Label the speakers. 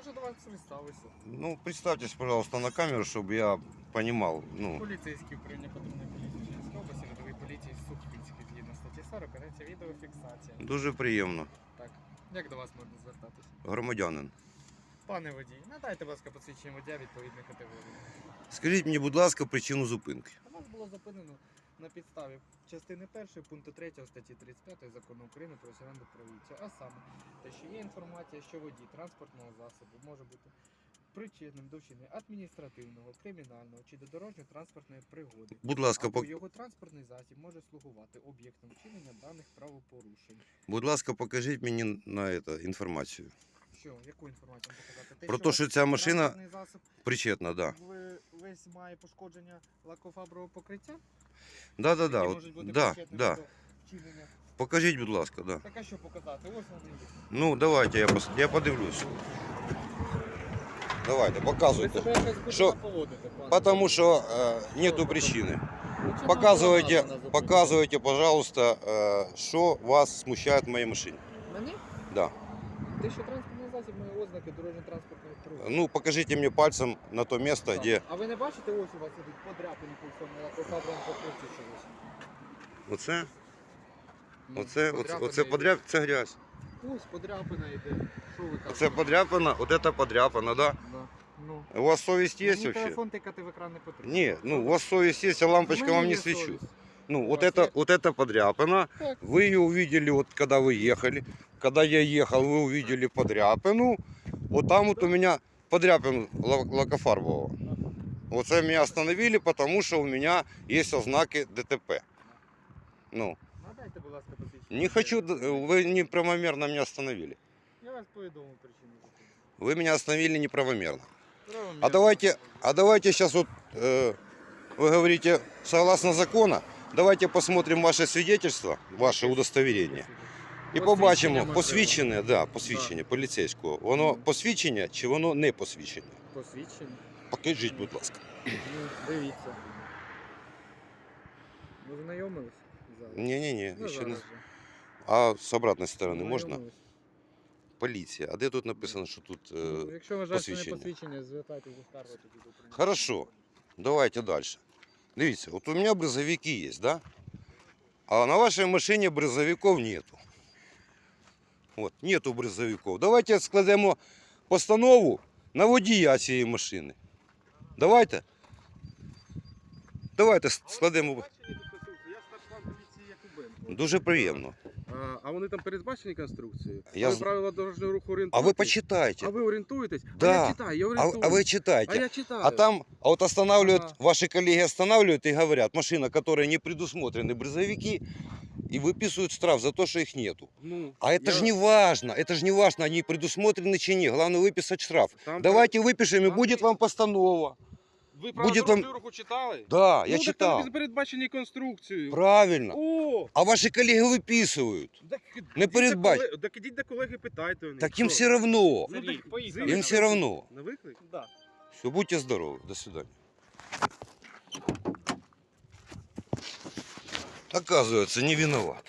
Speaker 1: вже до вас представився.
Speaker 2: Ну, представьтесь, пожалуйста, на камеру, чтобы я понимал. Ну,
Speaker 1: Поліцейський управління патрульної поліції Чернівської області, рядовий поліції Сухвицький, згідно статті 40, ведеться відеофіксація.
Speaker 2: дуже приємно.
Speaker 1: Так, як до вас можна звертатись?
Speaker 2: Громадянин.
Speaker 1: Пане водій, надайте, будь ласка, посвідчення водія відповідної категорії.
Speaker 2: Скажіть мені, будь ласка, причину зупинки.
Speaker 1: А вас було зупинено на підставі частини 1 пункту 3 статті 35 закону України про національну поліцію. А саме, те, що є інформація, що водій транспортного засобу може бути причетним до вчинення адміністративного, кримінального чи до дорожньо-транспортної пригоди.
Speaker 2: Будь ласка,
Speaker 1: Або
Speaker 2: пок...
Speaker 1: його транспортний засіб може слугувати об'єктом вчинення даних правопорушень.
Speaker 2: будь ласка, покажіть мені на это інформацію.
Speaker 1: Що, яку інформацію вам показати? Те,
Speaker 2: Про те, що ця машина
Speaker 1: транспортний засіб
Speaker 2: причетна, да.
Speaker 1: весь має пошкодження лакофабрового покриття?
Speaker 2: Да, да, да.
Speaker 1: які
Speaker 2: От,
Speaker 1: можуть бути
Speaker 2: да,
Speaker 1: причетними
Speaker 2: да.
Speaker 1: до вчинення.
Speaker 2: Покажіть, будь ласка, да.
Speaker 1: Так а що показати? Ось вони є.
Speaker 2: Ну, давайте, я, пос... я подивлюсь. Давайте,
Speaker 1: Ви
Speaker 2: показуйте.
Speaker 1: себе якось будете
Speaker 2: Що?
Speaker 1: поводити, пане.
Speaker 2: Потому что э, нету причины.
Speaker 1: Ну, чим
Speaker 2: Показывайте,
Speaker 1: вам вона
Speaker 2: показывайте, пожалуйста, э, что вас смущает в моей машине.
Speaker 1: зупинена? Мені?
Speaker 2: Да.
Speaker 1: Те, що транспортний засіб має ознаки дорожньо-транспортної пригоди.
Speaker 2: Ну, покажите мне пальцем на то место,
Speaker 1: Так.
Speaker 2: где...
Speaker 1: А ви не бачите, ось у вас ідуть подряпини по всьому лакофабровому покритті чогось?
Speaker 2: Оце,
Speaker 1: Ну,
Speaker 2: оце, оце,
Speaker 1: подряпини
Speaker 2: оце
Speaker 1: йдуть.
Speaker 2: подряп, це грязь.
Speaker 1: Ось подряпина йде. Що ви кажете?
Speaker 2: Оце подряпана, от это подряпана, да?
Speaker 1: Да. Ну.
Speaker 2: У вас совесть есть
Speaker 1: Мені
Speaker 2: вообще?
Speaker 1: телефон тикати в екран не потрібно.
Speaker 2: Не, ну у вас совесть есть, а лампочка
Speaker 1: У мене
Speaker 2: вам не
Speaker 1: є
Speaker 2: свечу.
Speaker 1: совість.
Speaker 2: Ну,
Speaker 1: У
Speaker 2: вот
Speaker 1: вас
Speaker 2: это,
Speaker 1: есть?
Speaker 2: вот это подряпана.
Speaker 1: Так.
Speaker 2: Вы ее увидели, вот когда вы ехали. Когда я ехал, вы увидели подряпину. Вот там вот у меня подряпин ла- лакофарбового. Вот это меня остановили, потому что у меня есть ознаки ДТП. Ну,
Speaker 1: Надайте, будь ласка, посвідчення.
Speaker 2: не хочу, д- вы неправомерно меня остановили.
Speaker 1: Я вас повідомив причину зупинки.
Speaker 2: Вы меня остановили неправомерно.
Speaker 1: Правомірно.
Speaker 2: А давайте, а давайте сейчас вот, э, вы говорите, согласно закону, давайте посмотрим ваше свидетельство, ваше удостоверение. І побачимо
Speaker 1: можливо.
Speaker 2: посвідчене, да, посвідчення поліцейського. Воно посвідчення чи воно не посвідчення?
Speaker 1: Посвідчення.
Speaker 2: Покажіть, будь ласка.
Speaker 1: Ну, дивіться. Ви знайомились? Зараз.
Speaker 2: Ні-ні-ні,
Speaker 1: Ну,
Speaker 2: ще не.
Speaker 1: зараз же.
Speaker 2: А з обратної сторони можна?
Speaker 1: Знайомились.
Speaker 2: Поліція. А де тут написано, що тут. е,
Speaker 1: Ну, Якщо вважаєте, що не
Speaker 2: посвідчення.
Speaker 1: посвідчення, звертайтеся до скарги тоді до управління.
Speaker 2: Хорошо. Давайте далі. Дивіться, от у мене бризовики є, да? А на вашій машині бризовиків нету. От, нету бризовиків. Давайте складемо постанову на водія цієї машини. Давайте. Давайте с- складемо.
Speaker 3: Я старшина поліції Якубенко.
Speaker 2: Дуже приємно.
Speaker 3: А, а вони там передбачені конструкцією?
Speaker 2: Я
Speaker 3: ви
Speaker 2: з-
Speaker 3: правила дорожнього руху
Speaker 2: А
Speaker 3: орієнтуєтесь?
Speaker 2: ви почитайте.
Speaker 3: А ви орієнтуєтесь?
Speaker 2: Да.
Speaker 3: А я читаю, я
Speaker 2: А,
Speaker 3: орієнтуюсь.
Speaker 2: а вы
Speaker 3: А
Speaker 2: читайте.
Speaker 3: я читаю.
Speaker 2: А там, а вот останавливают,
Speaker 3: Ага.
Speaker 2: ваши коллеги останавливают и говорят, машина, которая не предусмотрены брызовики, и выписывают штраф за то, что их нету.
Speaker 3: Ну,
Speaker 2: А это
Speaker 3: я-
Speaker 2: же не важно, это же не важно, они предусмотрены чи не, главное выписать штраф.
Speaker 3: Там
Speaker 2: Давайте выпишем, и
Speaker 3: Там
Speaker 2: будет вам постанова.
Speaker 3: Ви правила
Speaker 2: буде там-
Speaker 3: дорожнього руху читали?
Speaker 2: Да, я
Speaker 3: ну,
Speaker 2: читал.
Speaker 3: Так там передбачені конструкцією.
Speaker 2: Правильно.
Speaker 3: О!
Speaker 2: А ваши коллеги выписывают.
Speaker 3: Так,
Speaker 2: Не
Speaker 3: ідіть до
Speaker 2: передбач-
Speaker 3: колег- Так ідіть до колеги, питайте у них.
Speaker 2: Так им
Speaker 3: що?
Speaker 2: все равно.
Speaker 3: Ну,
Speaker 1: Сергій,
Speaker 3: так
Speaker 1: поїхали.
Speaker 2: Им
Speaker 3: звідси.
Speaker 2: все равно.
Speaker 3: На виклик?
Speaker 1: Да.
Speaker 2: Все, будьте здоровы. До свидания. Оказывается, не виноват.